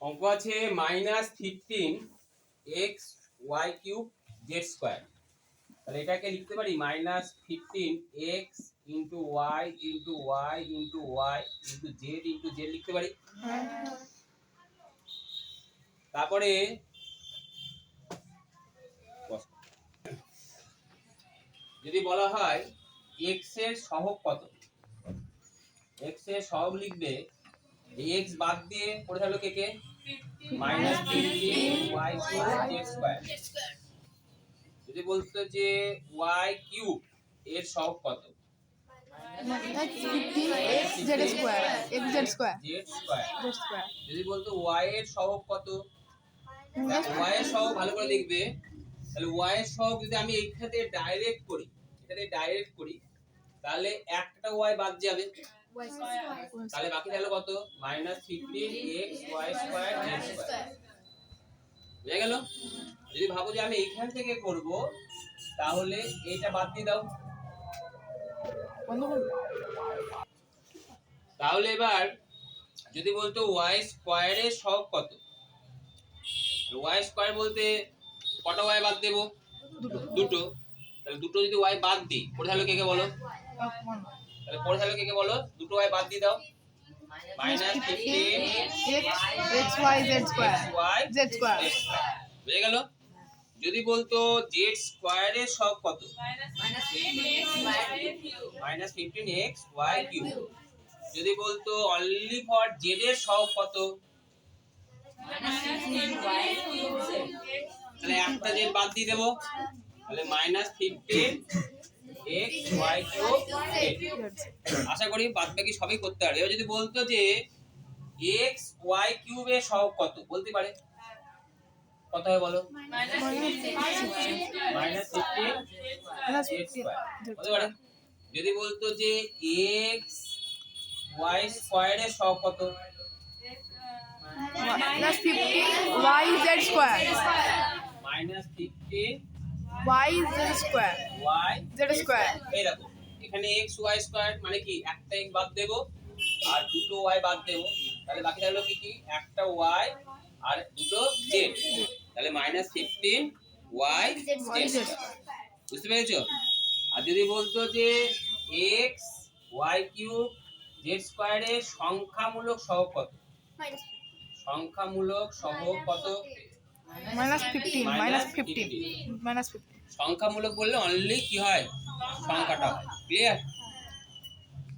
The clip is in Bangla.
অঙ্ক আছে minus fifteen x y cube z square তাহলে এটাকে লিখতে পারি minus fifteen x into y into y into y into z into z লিখতে পারি। তারপরে যদি বলা হয় এক্সের সহগ কত? এক্সের সহগ লিখবে এক্স বাদ দিয়ে পড়ে থাকল কে কে? মাইনাস ওয়াই স্কোয়ার যদি বলতো যে ওয়াই কিউব এর সহগ কত? যদি বলতো ওয়াই এর সহগ কত? ওয়াই এর সহগ ভালো করে দেখবে তাহলে ওয়াই এর সহগ যদি আমি এইখানে ডাইরেক্ট করি এখানে ডাইরেক্ট করি তাহলে একটা ওয়াই বাদ যাবে। তাহলে বাকি থাকল কত? Minus fifteen x y square z square বুঝে গেল? যদি ভাবো যে আমি এইখান থেকে করব তাহলে এইটা বাদ দিয়ে দাও। তাহলে এবার যদি বলতো ওয়াই স্কোয়ারের সব কত? ওয়াই স্কোয়ার বলতে কটা ওয়াই বাদ দেবো? দুটো। দুটো। তাহলে দুটো যদি ওয়াই বাদ দিই পড়ে থাকল কে কে বলো? তাহলে পড়ে থাকল কে কে বলো? দুটো ওয়াই বাদ দিয়ে দাও। Minus fifteen x y z square z square বুঝে গেল? যদি বলতো জেড স্কোয়ারের সব কত? Minus fifteen x y cube যদি বলতো অনলি ফর জেড এর সব কত? তাহলে একটা জেড বাদ দিয়ে দেবো। তাহলে minus fifteen x y cube আশা করি বাদ বাকি সবই করতে পারবে। এবার যদি বলতো যে এক্স ওয়াই কিউবের সহগ কত? বলতে পারে। কত হবে বলো? মাইনাস মাইনাস পারে। যদি বলতো যে এক্স ওয়াই স্কোয়ারের সহগ কত? Minus fifteen y z square minus fifteen y z square y z square এই দেখো এখানে এক্স ওয়াই স্কোয়ার মানে কি? একটা এক্স বাদ দেবো আর দুটো ওয়াই বাদ দেবো। তাহলে বাকি থাকল কি কি? একটা ওয়াই আর দুটো জেড তাহলে minus fifteen y Y Z। বুঝতে পেরেছ? আর যদি বলতো যে এক্স ওয়াই কিউব জেড স্কোয়ারের সংখ্যামূলক সহগ কত? সংখ্যামূলক সহগ কত? Minus fifteen minus fifteen minus fifteen সংখ্যামূলক বললে অনলি কি হয়? সংখ্যাটা। হয় ক্লিয়ার